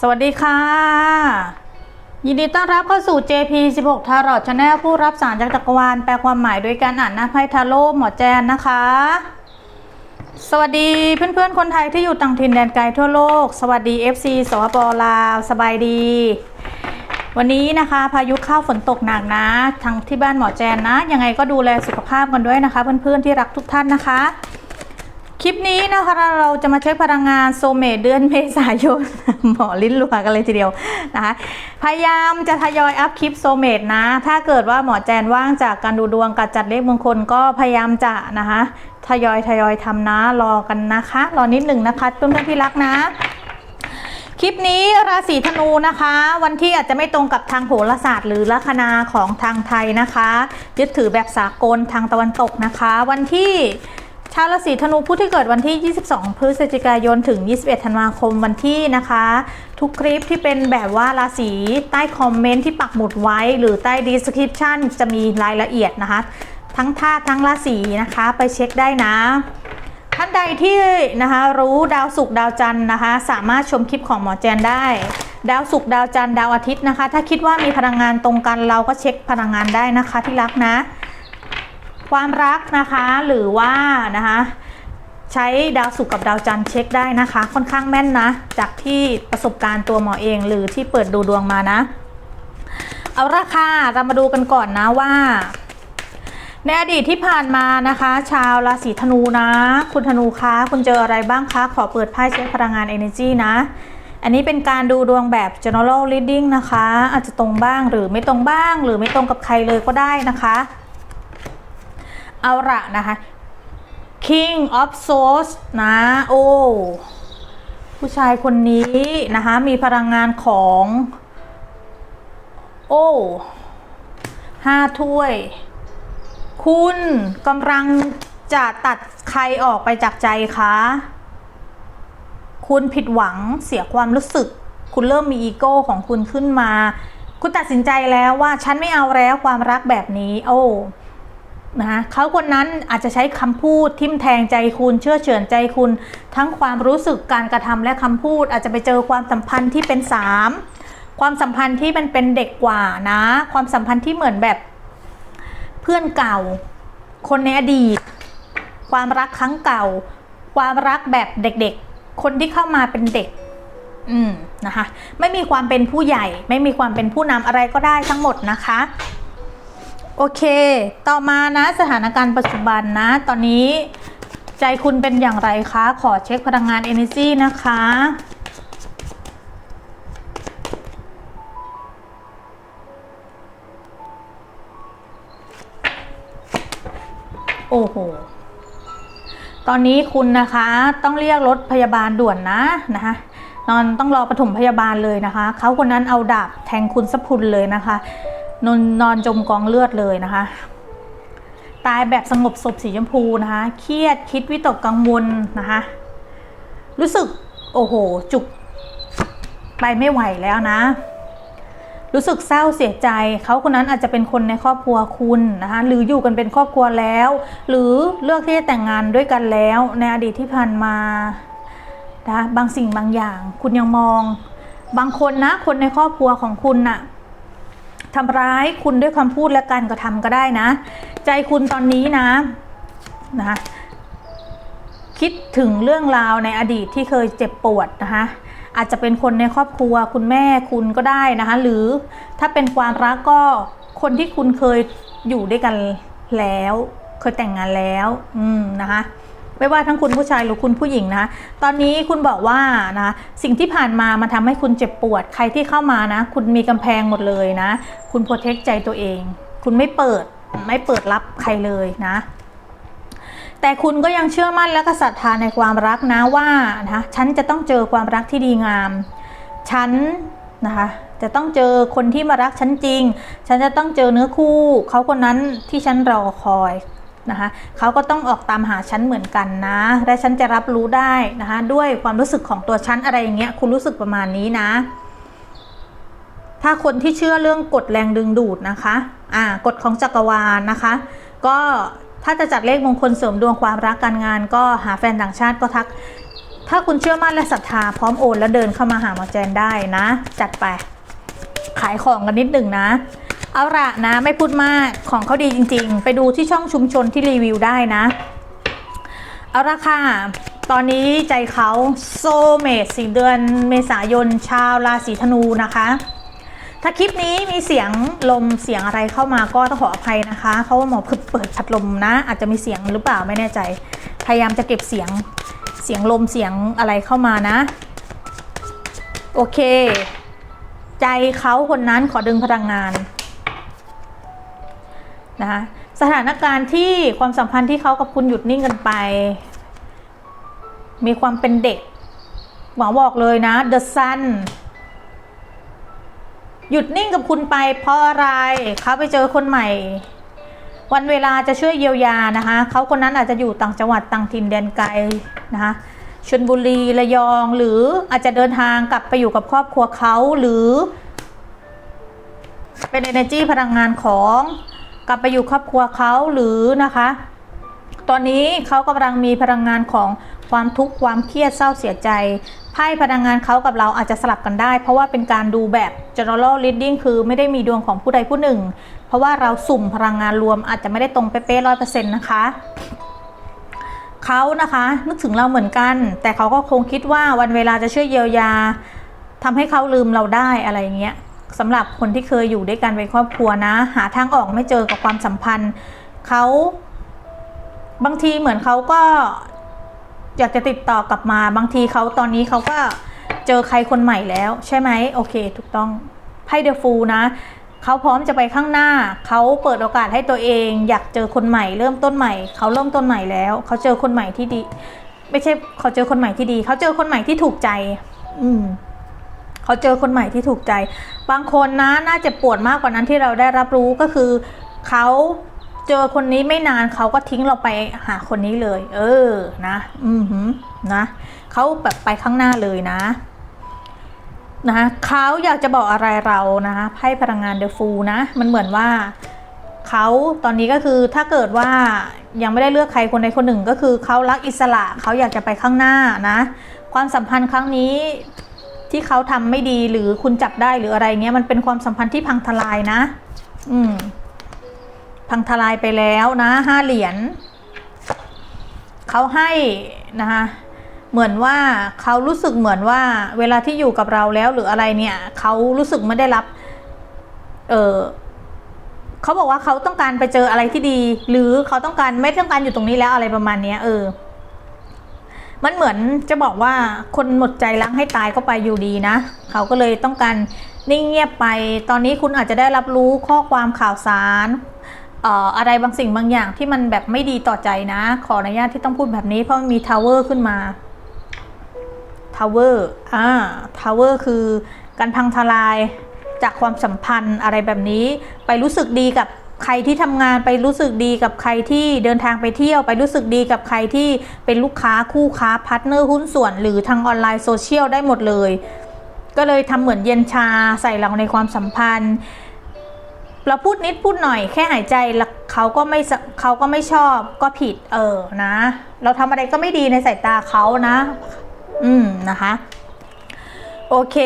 สวัสดีค่ะ ยินดีต้อนรับเข้าสู่ JP 16 t a r o t Channel ผู้รับสารจากจักรวาลแปลความหมายโดยการอ่านหน้าไพ่ทาโร่หมอแจนนะคะ สวัสดีเพื่อนๆ คนไทยที่อยู่ต่างถิ่นแดนไกลทั่วโลก สวัสดี FC สปปลาว สบายดี วันนี้นะคะ พายุเข้าฝนตกหนักนะทั้งที่บ้านหมอแจนนะ ยังไงก็ดูแลสุขภาพกันด้วยนะคะ เพื่อนๆที่รักทุกท่านนะคะ คลิปนี้นะคะเราจะมาเช็คพลังงานโซเมตเดือนเมษายน หมอลิ้นลัวกันเลยทีเดียวนะคะพยายามจะทยอยอัพคลิปโซเมตนะ ถ้าเกิดว่าหมอแจนว่างจากการดูดวงกับจัดเลขมงคลก็พยายามจะนะคะทยอยทยอยทำนะรอกันนะคะ รอนิดหนึ่งนะคะเพื่อนๆที่รักนะคลิปนี้ราศีธนูนะคะ วันที่อาจจะไม่ตรงกับทางโหราศาสตร์หรือลัคนาของทางไทยนะคะ ยึดถือแบบสากลทางตะวันตกนะคะ วันที่ ชาวราศีธนูผู้ที่เกิดวันที่ 22 พฤศจิกายนถึง 21 ธันวาคมวันที่นะคะ ทุกคลิปที่เป็นแบบว่าราศีใต้คอมเมนต์ที่ปักหมุดไว้ หรือใต้ description จะมีรายละเอียดนะคะ ทั้งธาตุทั้งราศีนะคะ ไปเช็คได้นะท่านใดที่นะคะรู้ดาวศุกร์ดาวจันทร์นะคะ สามารถชมคลิปของหมอแจนได้ ดาวศุกร์ดาวจันทร์ดาวอาทิตย์นะคะ ถ้าคิดว่ามีพลังงานตรงกันเราก็เช็คพลังงานได้นะคะที่รักนะ ความรักนะคะหรือว่านะคะใช้ดาวศุกร์กับดาวจันทร์เช็คได้นะคะ ค่อนข้างแม่นนะ จากที่ประสบการณ์ตัวหมอเองหรือที่เปิดดูดวงมานะ เอาราคาเรามาดูกันก่อนนะว่า ในอดีตที่ผ่านมานะคะ ชาวราศีธนูนะ คุณธนูคะคุณเจออะไรบ้างคะ ขอเปิดไพ่เช็คพลังงาน Energy นะ อันนี้เป็นการดูดวงแบบ general reading นะคะ อาจจะตรงบ้างหรือไม่ตรงบ้าง หรือไม่ตรงกับใครเลยก็ได้นะคะ เอาละนะคะ King of Swords นะโอ้ผู้ชายคนนี้นะคะ มีพลังงานของ โอ้ห้าถ้วย คุณกำลังจะตัดใครออกไปจากใจคะ คุณผิดหวังเสียความรู้สึก คุณเริ่มมีอีโก้ของคุณขึ้นมา คุณตัดสินใจแล้วว่าฉันไม่เอาแล้วความรักแบบนี้ โอ้ นะคะเขาคนนั้นอาจจะใช้คำพูดทิมแทงใจคุณเชื่อเฉือนใจคุณ ทั้งความรู้สึกการกระทำและคำพูด อาจจะไปเจอความสัมพันธ์ที่เป็นสามความสัมพันธ์ที่มันเป็นเด็กกว่านะ ความสัมพันธ์ที่เหมือนแบบเพื่อนเก่า คนในอดีต ความรักครั้งเก่า ความรักแบบเด็กๆ คนที่เข้ามาเป็นเด็ก อืมนะคะ ไม่มีความเป็นผู้ใหญ่ ไม่มีความเป็นผู้นำอะไรก็ได้ทั้งหมดนะคะ โอเค ต่อมานะสถานการณ์ปัจจุบันนะ ตอนนี้ใจคุณเป็นอย่างไรคะ ขอเช็คพลังงาน Energy นะคะ โอ้โห ตอนนี้คุณนะคะต้องเรียกรถพยาบาลด่วนนะนะคะนอนต้องรอปฐมพยาบาลเลยนะคะ เขาคนนั้นเอาดาบแทงคุณสะพุนเลยนะคะ นอนนอนจมกองเลือดเลยนะคะ ตายแบบสงบศพสีชมพูนะคะ เครียดคิดวิตกกังวลนะคะ รู้สึกโอ้โห จุกไปไม่ไหวแล้วนะ รู้สึกเศร้าเสียใจเขาคนนั้นอาจจะเป็นคนในครอบครัวคุณนะคะหรืออยู่กันเป็นครอบครัวแล้ว หรือเลือกที่จะแต่งงานด้วยกันแล้วในอดีตที่ผ่านมานะบางสิ่งบางอย่าง คุณยังมอง บางคนนะคนในครอบครัวของคุณน่ะ ทำร้ายคุณด้วยคำพูดและการกระทำก็ได้นะ ใจคุณตอนนี้นะนะคะคิดถึงเรื่องราวในอดีตที่เคยเจ็บปวดนะคะอาจจะเป็นคนในครอบครัวคุณแม่คุณก็ได้นะคะหรือถ้าเป็นความรักก็คนที่คุณเคยอยู่ด้วยกันแล้ว เคยแต่งงานแล้ว อืมนะคะ ไม่ว่าทั้งคุณผู้ชายหรือคุณผู้หญิงนะ ตอนนี้คุณบอกว่านะ สิ่งที่ผ่านมามันทำให้คุณเจ็บปวด ใครที่เข้ามานะ คุณมีกำแพงหมดเลยนะ คุณโปรเทคใจตัวเอง คุณไม่เปิด ไม่เปิดรับใครเลยนะ แต่คุณก็ยังเชื่อมั่นและก็ศรัทธาในความรักนะว่านะ ฉันจะต้องเจอความรักที่ดีงาม ฉันนะคะจะต้องเจอคนที่มารักฉันจริง ฉันจะต้องเจอเนื้อคู่ เขาคนนั้นที่ฉันรอคอย นะคะเขาก็ต้องออกตามหาฉันเหมือนกันนะและฉันจะรับรู้ได้นะคะด้วยความรู้สึกของตัวฉันอะไรอย่างเงี้ยคุณรู้สึกประมาณนี้นะ ถ้าคนที่เชื่อเรื่องกฎแรงดึงดูดนะคะอ่ากฎของจักรวาลนะคะ ก็ถ้าจะจัดเลขมงคลเสริมดวงความรักการงาน ก็หาแฟนต่างชาติก็ทัก ถ้าคุณเชื่อมั่นและศรัทธาพร้อมโอน แล้วเดินเข้ามาหาหมอแจนได้นะ จัดไปขายของกันนิดหนึ่งนะ เอาละนะไม่พูดมากของเขาดีจริง ๆ ไปดูที่ช่องชุมชนที่รีวิวได้นะ เอาละค่ะ ตอนนี้ใจเขาโซเมตสี่เดือนเมษายนชาวราศีธนูนะคะ ถ้าคลิปนี้มีเสียงลมเสียงอะไรเข้ามาก็ต้องขออภัยนะคะ เพราะว่าหมอเพิ่งเปิดพัดลมนะ อาจจะมีเสียงหรือเปล่าไม่แน่ใจ พยายามจะเก็บเสียงเสียงลมเสียงอะไรเข้ามานะ โอเค ใจเขาคนนั้นขอดึงพลังงาน นะคะสถานการณ์ที่ความสัมพันธ์ที่เขากับคุณหยุดนิ่งกันไป มีความเป็นเด็กหมอบอกเลยนะ The Sun หยุดนิ่งกับคุณไปเพราะอะไรเขาไปเจอคนใหม่ วันเวลาจะช่วยเยียวยานะคะเขาคนนั้นอาจจะอยู่ต่างจังหวัดต่างถิ่นแดนไกลนะคะชลบุรีระยองหรืออาจจะเดินทางกลับไปอยู่กับครอบครัวเขาหรือ เป็น energy พลังงานของ กลับไปอยู่ครอบครัวเขาหรือนะคะ ตอนนี้เขากำลังมีพลังงานของความทุกข์ความเครียดเศร้าเสียใจไพ่พลังงานเขากับเราอาจจะสลับกันได้ เพราะว่าเป็นการดูแบบ general reading คือไม่ได้มีดวงของผู้ใดผู้หนึ่ง เพราะว่าเราสุ่มพลังงานรวมอาจจะไม่ได้ตรงเป๊ะร้อยเปอร์เซ็นต์นะคะเขานะคะนึกถึงเราเหมือนกัน แต่เขาก็คงคิดว่าวันเวลาจะช่วยเยียวยาทำให้เขาลืมเราได้อะไรอย่างเงี้ย สำหรับคนที่เคยอยู่ด้วยกันเป็นครอบครัวนะ หาทางออกไม่เจอกับความสัมพันธ์เขาบางทีเหมือนเขาก็อยากจะติดต่อกลับมา บางทีเขาตอนนี้เขาก็เจอใครคนใหม่แล้ว ใช่ไหมโอเค ถูกต้องไพ่เดฟูนะเขาพร้อมจะไปข้างหน้า เขาเปิดโอกาสให้ตัวเอง อยากเจอคนใหม่ เริ่มต้นใหม่ เขาเริ่มต้นใหม่แล้ว เขาเจอคนใหม่ที่ดี ไม่ใช่เขาเจอคนใหม่ที่ดี เขาเจอคนใหม่ที่ถูกใจ อืม เขาเจอคนใหม่ที่ถูกใจ บางคนนะน่าจะปวดมากกว่านั้นที่เราได้รับรู้ก็คือเขาเจอคนนี้ไม่นานเขาก็ทิ้งเราไปหาคนนี้เลย เออนะ อืมหืมนะเขาแบบไปข้างหน้าเลยนะนะคะเขาอยากจะบอกอะไรเรานะคะไพ่พลังงานเดอะฟูนะ มันเหมือนว่าเขาตอนนี้ก็คือถ้าเกิดว่ายังไม่ได้เลือกใครคนใดคนหนึ่งก็คือเขารักอิสระเขาอยากจะไปข้างหน้านะ ความสัมพันธ์ครั้งนี้ ที่เขาทำไม่ดีหรือคุณจับได้หรืออะไรเงี้ยมันเป็นความสัมพันธ์ที่พังทลายนะ อืม พังทลายไปแล้วนะห้าเหรียญเขาให้นะคะเหมือนว่าเขารู้สึกเหมือนว่า เวลาที่อยู่กับเราแล้วหรืออะไรเนี่ยเขารู้สึกไม่ได้รับ เออเขาบอกว่าเขาต้องการไปเจออะไรที่ดี หรือเขาต้องการไม่ต้องการอยู่ตรงนี้แล้วอะไรประมาณเนี้ยเออ มันเหมือนจะบอกว่าคนหมดใจรักให้ตายก็ไปอยู่ดีนะ เขาก็เลยต้องการนิ่งเงียบไป ตอนนี้คุณอาจจะได้รับรู้ข้อความข่าวสารอะไรบางสิ่งบางอย่างที่มันแบบไม่ดีต่อใจนะ ขออนุญาตที่ต้องพูดแบบนี้เพราะมีทาวเวอร์ขึ้นมาทาวเวอร์อ่าทาวเวอร์คือการพังทลายจากความสัมพันธ์อะไรแบบนี้ ไปรู้สึกดีกับ ใครที่ทำงานไปรู้สึกดีกับใครที่เดินทางไปเที่ยว ไปรู้สึกดีกับใครที่เป็นลูกค้าคู่ค้าพาร์ทเนอร์หุ้นส่วน หรือทางออนไลน์โซเชียลได้หมดเลย ก็เลยทำเหมือนเย็นชาใส่เราในความสัมพันธ์ เราพูดนิดพูดหน่อยแค่หายใจแล้วเขาก็ไม่เขาก็ไม่ชอบก็ผิดเออนะ เราทำอะไรก็ไม่ดีในสายตาเขานะ อืมนะคะ โอเค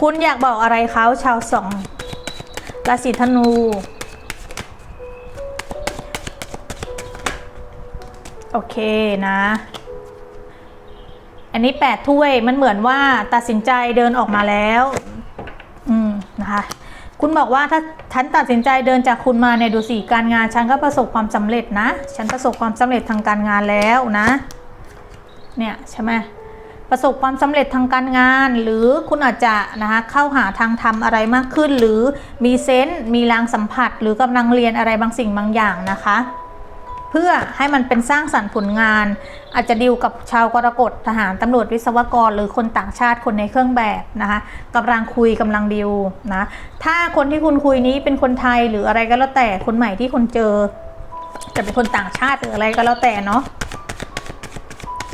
คุณอยากบอกอะไรเขาชาวสอง ราศีธนู โอเคนะ อันนี้แปดถ้วยมันเหมือนว่าตัดสินใจเดินออกมาแล้ว อืมนะคะคุณบอกว่าถ้าฉันตัดสินใจเดินจากคุณมาเนี่ยดูสิการงานฉันก็ประสบความสำเร็จนะ ฉันประสบความสำเร็จทางการงานแล้วนะ เนี่ยใช่ไหม ประสบความสำเร็จทางการงาน หรือคุณอาจจะนะคะเข้าหาทางทำอะไรมากขึ้น หรือมีเซนต์มีแรงสัมผัส หรือกำลังเรียนอะไรบางสิ่งบางอย่างนะคะ เพื่อให้มันเป็นสร้างสรรค์ผลงาน อาจจะดิวกับชาวกรกฎทหารตำรวจวิศวกร หรือคนต่างชาติคนในเครื่องแบบนะคะกำลังคุยกำลังดิวนะถ้าคนที่คุณคุยนี้เป็นคนไทยหรืออะไรก็แล้วแต่คนใหม่ที่คุณเจอ จะเป็นคนต่างชาติหรืออะไรก็แล้วแต่เนาะ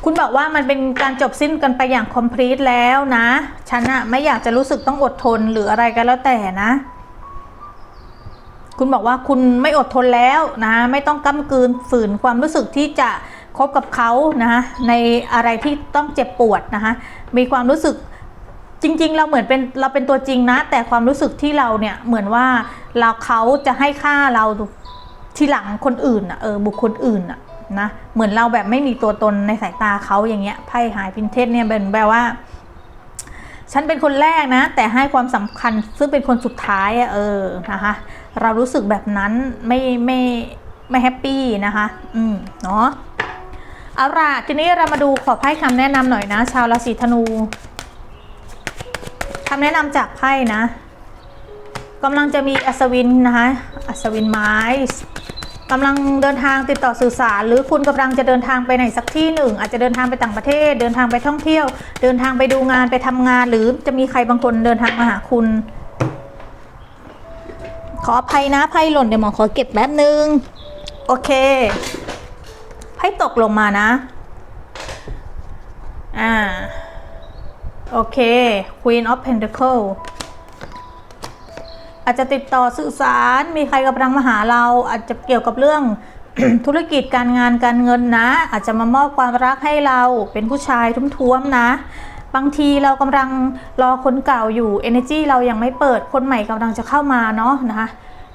คุณบอกว่ามันเป็นการจบสิ้นกันไปอย่างคอมพลีทแล้วนะ ฉันอะไม่อยากจะรู้สึกต้องอดทนหรืออะไรก็แล้วแต่นะ คุณบอกว่าคุณไม่อดทนแล้วนะ ไม่ต้องก้ำกืนฝืนความรู้สึกที่จะคบกับเขานะคะในอะไรที่ต้องเจ็บปวดนะคะมีความรู้สึกจริง ๆ เราเหมือนเป็นเราเป็นตัวจริงนะ แต่ความรู้สึกที่เราเนี่ยเหมือนว่าเราเขาจะให้ค่าเราที่หลังคนอื่นอะเออบุคคลอื่นอะ นะเหมือนเราแบบไม่มีตัวตนในสายตาเขาอย่างเงี้ยไพ่หายพินเทสเนี่ยเป็นแปลว่า ฉันเป็นคนแรกนะ แต่ให้ความสำคัญซึ่งเป็นคนสุดท้ายอะเออนะคะเรารู้สึกแบบนั้นไม่ไม่ไม่แฮปปี้นะคะ อืมเนาะเอาล่ะทีนี้เรามาดูขอไพ่คำแนะนำหน่อยนะ ชาวราศีธนูคำแนะนำจากไพ่นะกำลังจะมีอัศวินนะคะ อัศวินไม้ กำลังเดินทางติดต่อสื่อสาร หรือคุณกำลังจะเดินทางไปไหนสักที่หนึ่ง อาจจะเดินทางไปต่างประเทศ เดินทางไปท่องเที่ยว เดินทางไปดูงานไปทำงาน หรือจะมีใครบางคนเดินทางมาหาคุณ ขออภัยนะไพ่หล่นเดี๋ยวหมอขอเก็บแป๊บนึง โอเคไพ่ตกลงมานะ อ่า โอเค Queen of Pentacle อาจจะติดต่อสื่อสารมีใครกำลังมาหาเรา อาจจะเกี่ยวกับเรื่อง ธุรกิจการงานการเงินนะ อาจจะมามอบความรักให้เราเป็นผู้ชายทุ้มๆนะ บางทีเรากำลังรอคนเก่าอยู่ energy เรายังไม่เปิดคนใหม่กำลังจะเข้ามาเนาะนะคะ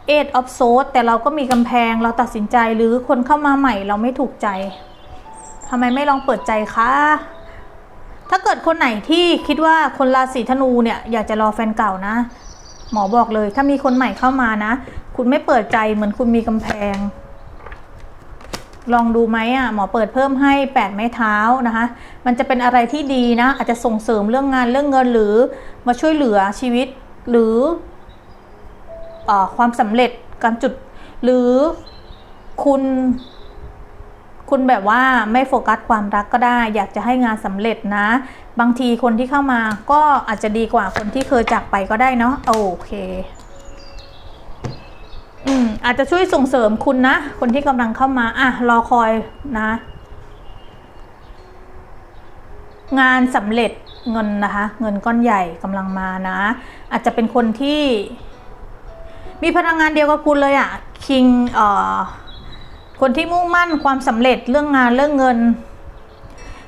eight of swords แต่เราก็มีกำแพงเราตัดสินใจหรือคนเข้ามาใหม่เราไม่ถูกใจทำไมไม่ลองเปิดใจคะถ้าเกิดคนไหนที่คิดว่าคนราศีธนูเนี่ยอยากจะรอแฟนเก่านะ หมอบอกเลย ถ้ามีคนใหม่เข้ามานะ คุณไม่เปิดใจเหมือนคุณมีกำแพง ลองดูไหมอะหมอเปิดเพิ่มให้8ไม้เท้านะคะ มันจะเป็นอะไรที่ดีนะ อาจจะส่งเสริมเรื่องงานเรื่องเงินหรือมาช่วยเหลือชีวิตหรืออความสำเร็จการจุดหรือคุณ คุณแบบว่าไม่โฟกัสความรักก็ได้ อยากจะให้งานสำเร็จนะ บางทีคนที่เข้ามาก็อาจจะดีกว่าคนที่เคยจากไปก็ได้เนาะโอเคอืมอาจจะช่วยส่งเสริมคุณนะ คนที่กำลังเข้ามาอะรอคอยนะ งานสำเร็จเงินนะคะ เงินก้อนใหญ่กำลังมานะ อาจจะเป็นคนที่ มีพลังงานเดียวกับคุณเลยอะ่ะคิงเอ่อ คนที่มุ่งมั่นความสำเร็จเรื่องงานเรื่องเงิน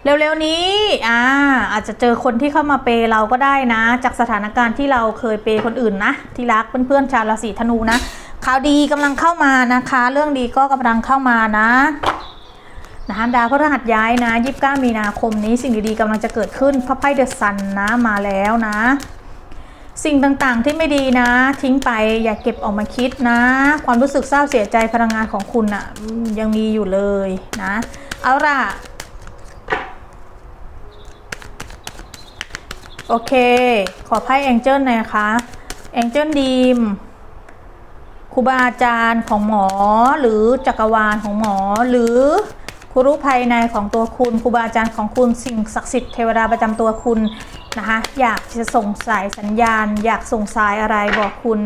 เร็วๆนี้อ่าอาจจะเจอคนที่เข้ามาเปเราก็ได้นะ จากสถานการณ์ที่เราเคยเปคนอื่นนะ ที่รักเพื่อนๆชาวราศีธนูนะข่าวดีกำลังเข้ามานะคะ เรื่องดีก็กำลังเข้ามานะนะคะดาวพฤหัสย้ายนะ 29 มีนาคมนี้สิ่งดีๆกำลังจะเกิดขึ้นพระไพ่เดอะซันนะมาแล้วนะ สิ่งต่างๆที่ไม่ดีนะ ทิ้งไปอย่าเก็บออกมาคิดนะ ความรู้สึกเศร้าเสียใจพลังงานของคุณอะ่ะยังมีอยู่เลยนะ เอาล่ะ โอเค ขอไพ่แองเจิลหน่อยนะคะแองเจิลดีมครูบาอาจารย์ของหมอหรือจักรวาลของหมอ หรือครูรู้ภายในของตัวคุณครูบาอาจารย์ของคุณสิ่งศักดิ์สิทธิ์เทวดาประจำตัวคุณ นะคะอยากจะส่งสายสัญญาณ อยากส่งสายอะไรบอกคุณ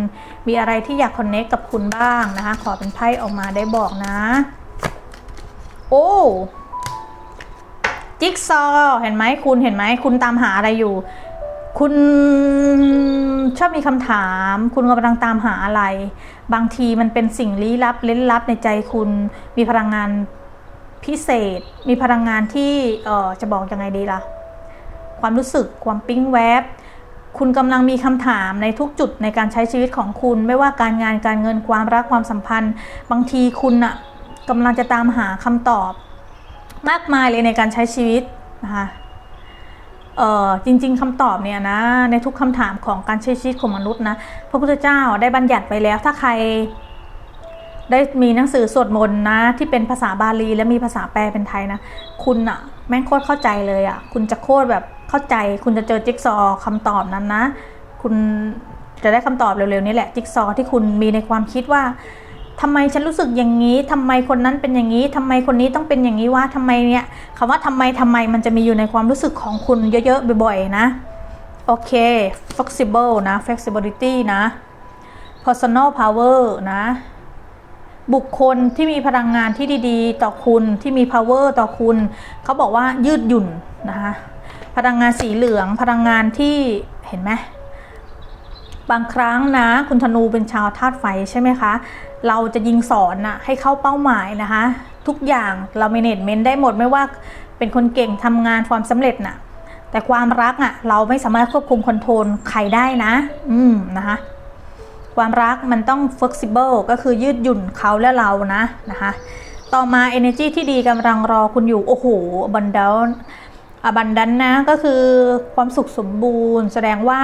มีอะไรที่อยากคอนเน c กกับคุณบ้างนะคะ ขอเป็นไพ่ออกมาได้บอกนะ โอ้จิ๊กซอว์เห็นไหมคุณเห็นไหมคุณตามหาอะไรอยู่ คุณชอบมีคำถาม คุณกำลังตามหาอะไร บางทีมันเป็นสิ่งลี้ลับเล้นลับในใจคุณ มีพลังงานพิเศษ มีพลังงานที่เออจะบอกยังไงดีล่ะ ความรู้สึก ความปิ๊งแวบ คุณกำลังมีคำถามในทุกจุดในการใช้ชีวิตของคุณ ไม่ว่าการงานการเงินความรักความสัมพันธ์ บางทีคุณอะกำลังจะตามหาคำตอบ มากมายเลยในการใช้ชีวิตนะคะเออจริง ๆคำตอบเนี่ยนะในทุกคำถามของการใช้ชีวิตของมนุษย์นะพระพุทธเจ้าได้บัญญัติไว้แล้วถ้าใคร ได้มีหนังสือสวดมนต์นะ ที่เป็นภาษาบาลีและมีภาษาแปลเป็นไทยนะ คุณอะแม่งโคตรเข้าใจเลยอะคุณจะโคตรแบบ เข้าใจคุณจะเจอจิ๊กซอว์คำตอบนั้นนะ คุณจะได้คำตอบเร็วๆนี้แหละจิ๊กซอว์ที่คุณมีในความคิดว่าทำไมฉันรู้สึกอย่างนี้ทำไมคนนั้นเป็นอย่างนี้ทำไมคนนี้ต้องเป็นอย่างนี้วะทำไมเนี่ยคำว่าทำไมทำไมมันจะมีอยู่ในความรู้สึกของคุณเยอะๆบ่อยๆนะโอเค flexible นะ flexibility นะ personal power นะ บุคคลที่มีพลังงานที่ดีๆ ต่อคุณที่มี power ต่อคุณ เขาบอกว่ายืดหยุ่นนะคะ พลังงานสีเหลืองพลังงานที่เห็นไหมบางครั้งนะ คุณธนูเป็นชาวธาตุไฟใช่ไหมคะ เราจะยิงสอนนะให้เข้าเป้าหมายนะคะ ทุกอย่างเราเมเนจเมนต์ได้หมดไม่ว่าเป็นคนเก่งทำงานความสำเร็จน่ะแต่ความรักอะเราไม่สามารถควบคุมคอนโทรลใครได้นะ อืมนะคะความรักมันต้อง flexible ก็คือยืดหยุ่นเขาและเรานะนะคะ ต่อมา energy ที่ดีกำลังรอคุณอยู่ โอ้โหบันดาล อบันดันนะก็คือความสุขสมบูรณ์ แสดงว่า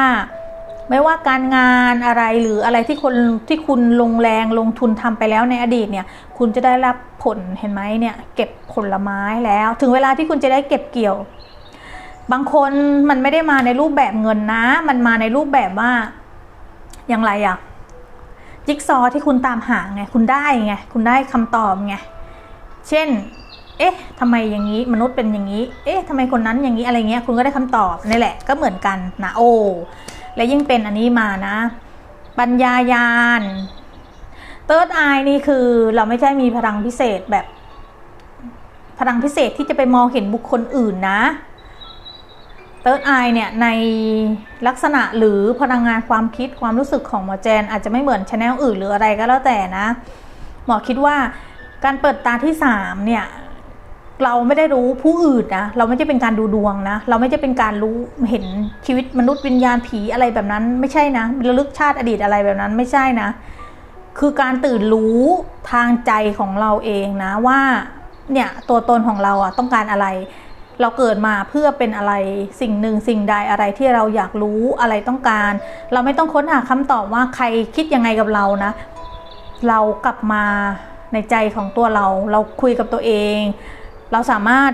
ไม่ว่าการงานอะไรหรืออะไรที่คนที่คุณลงแรงลงทุนทำไปแล้วในอดีตเนี่ย คุณจะได้รับผลเห็นไหมเนี่ย เก็บผลไม้แล้ว ถึงเวลาที่คุณจะได้เก็บเกี่ยว บางคนมันไม่ได้มาในรูปแบบเงินนะ มันมาในรูปแบบว่าอย่างไรอะจิ๊กซอว์ที่คุณตามหาไง คุณได้ไง คุณได้คำตอบไง เช่น เอ๊ะทำไมอย่างนี้มนุษย์เป็นอย่างนี้ เอ๊ะทำไมคนนั้นอย่างนี้อะไรเงี้ยคุณก็ได้คำตอบนี่แหละก็เหมือนกันนะโอ้และยิ่งเป็นอันนี้มานะ ปัญญายานเติร์ดไอนี่คือเราไม่ใช่มีพลังพิเศษแบบ พลังพิเศษที่จะไปมองเห็นบุคคลอื่นนะเติร์ดไอเนี่ยในลักษณะหรือพลังงานความคิดความรู้สึกของหมอแจน อาจจะไม่เหมือนชแนลอื่นหรืออะไรก็แล้วแต่นะ หมอคิดว่าการเปิดตาที่สามเนี่ย เราไม่ได้รู้ผู้อื่นนะ เราไม่ใช่เป็นการดูดวงนะ เราไม่ใช่เป็นการรู้เห็นชีวิตมนุษย์วิญญาณผีอะไรแบบนั้น ไม่ใช่นะระลึกชาติอดีตอะไรแบบนั้นไม่ใช่นะ คือการตื่นรู้ทางใจของเราเองนะว่าเนี่ยตัวตนของเราอะต้องการอะไร เราเกิดมาเพื่อเป็นอะไรสิ่งหนึ่งสิ่งใดอะไรที่เราอยากรู้อะไรต้องการ เราไม่ต้องค้นหาคำตอบว่าใครคิดยังไงกับเรานะ เรากลับมาในใจของตัวเรา เราคุยกับตัวเอง เราสามารถ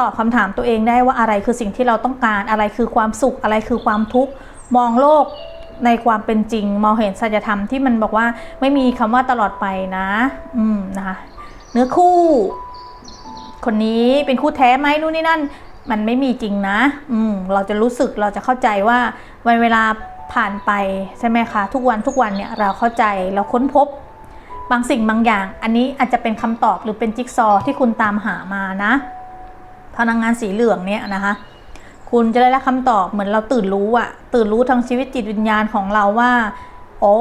ตอบคำถามตัวเองได้ว่าอะไรคือสิ่งที่เราต้องการอะไรคือความสุขอะไรคือความทุกข์มองโลกในความเป็นจริง มองเห็นสัจธรรมที่มันบอกว่าไม่มีคำว่าตลอดไปนะ อืมนะคะเนื้อคู่ คนนี้เป็นคู่แท้ไหมนู่นนี่นั่น มันไม่มีจริงนะ อืมเราจะรู้สึกเราจะเข้าใจว่าวันเวลาผ่านไปใช่ไหมคะ ทุกวันทุกวันเนี่ยเราเข้าใจเราค้นพบ บางสิ่งบางอย่าง อันนี้อาจจะเป็นคำตอบหรือเป็นจิ๊กซอว์ที่คุณตามหามานะ พลังงานสีเหลืองเนี่ยนะคะ คุณจะได้รับคำตอบเหมือนเราตื่นรู้อะตื่นรู้ทางชีวิตจิตวิญญาณของเราว่า โอ้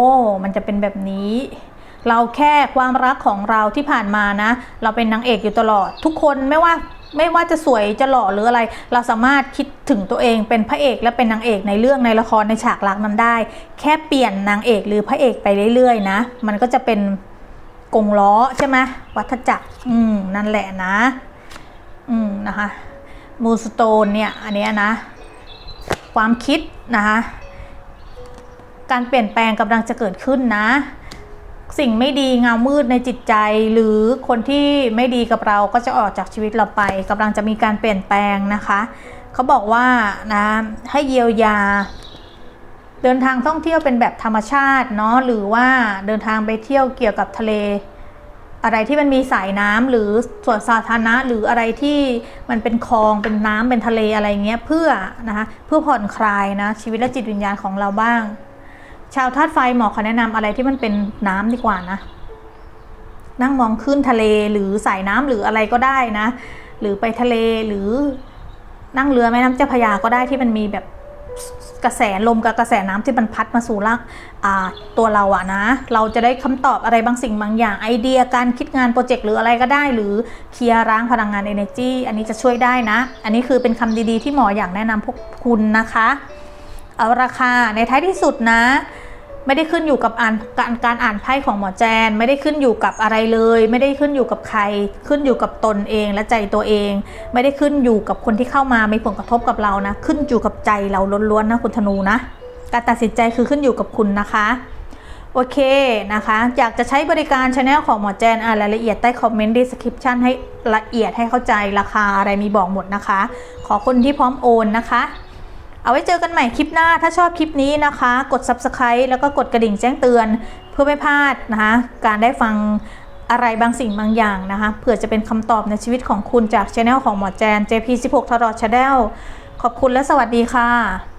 มันจะเป็นแบบนี้ เราแค่ความรักของเราที่ผ่านมานะ เราเป็นนางเอกอยู่ตลอด ทุกคนไม่ว่าไม่ว่าจะสวยจะหล่อหรืออะไร เราสามารถคิดถึงตัวเองเป็นพระเอกและเป็นนางเอกในเรื่องในละครในฉากรักนั้นได้ แค่เปลี่ยนนางเอกหรือพระเอกไปเรื่อยๆนะ มันก็จะเป็น กงล้อใช่ไหมวัฏจักรอืมนั่นแหละนะ อืมนะคะมูสโตนเนี่ยอันนี้นะ ความคิดนะคะการเปลี่ยนแปลงกำลังจะเกิดขึ้นนะ สิ่งไม่ดีเงามืดในจิตใจ หรือคนที่ไม่ดีกับเราก็จะออกจากชีวิตเราไปกำลังจะมีการเปลี่ยนแปลงนะคะ เขาบอกว่านะให้เยียวยา เดินทางท่องเที่ยวเป็นแบบธรรมชาติเนาะหรือว่าเดินทางไปเที่ยวเกี่ยวกับทะเล อะไรที่มันมีสายน้ำหรือสวนสาธารณะหรืออะไรที่มันเป็นคลองเป็นน้ำเป็นทะเลอะไรเงี้ยเพื่อนะคะเพื่อผ่อนคลายนะชีวิตและจิตวิญญาณของเราบ้าง ชาวธาตุไฟหมอขาแนะนำอะไรที่มันเป็นน้ำดีกว่านะ นั่งมองขึ้นทะเลหรือสายน้ำหรืออะไรก็ได้นะ หรือไปทะเลหรือนั่งเรือแม่น้ำเจ้าพยาก็ได้ที่มันมีแบบ กระแสลมกับกระแสน้ำที่มันพัดมาสู่ร่าตัวเราอะนะ เราจะได้คำตอบอะไรบางสิ่งบางอย่างไอเดียการคิดงานโปรเจกต์หรืออะไรก็ได้ หรือเคลียร์ร้างพลังงาน energy อันนี้จะช่วยได้นะ อันนี้คือเป็นคำดีๆที่หมออยากแนะนำพวกคุณนะคะ เอาราคาในท้ายที่สุดนะ ไม่ได้ขึ้นอยู่กับอ่านการการอ่านไพ่ของหมอแจน ไม่ได้ขึ้นอยู่กับอะไรเลย ไม่ได้ขึ้นอยู่กับใคร ขึ้นอยู่กับตนเองและใจตัวเอง ไม่ได้ขึ้นอยู่กับคนที่เข้ามามีผลกระทบกับเรานะ ขึ้นอยู่กับใจเราล้วนๆนะคุณธนูนะการตัดสินใจคือขึ้นอยู่กับคุณนะคะโอเคนะคะ อยากจะใช้บริการช anel ของหมอแจนอ่านรายละเอียดใต้คอมเมนต์ description ให้ละเอียดให้เข้าใจราคาอะไรมีบอกหมดนะคะ ขอคนที่พร้อมโอนนะคะ เอาไว้เจอกันใหม่คลิปหน้า ถ้าชอบคลิปนี้นะคะ กด subscribe แล้วก็กดกระดิ่งแจ้งเตือน เพื่อไม่พลาดนะคะ การได้ฟังอะไรบางสิ่งบางอย่างนะคะ เผื่อจะเป็นคำตอบในชีวิตของคุณจากช anel ของหมอแจน JP16 ทรอ Channel ขอบคุณและสวัสดีค่ะ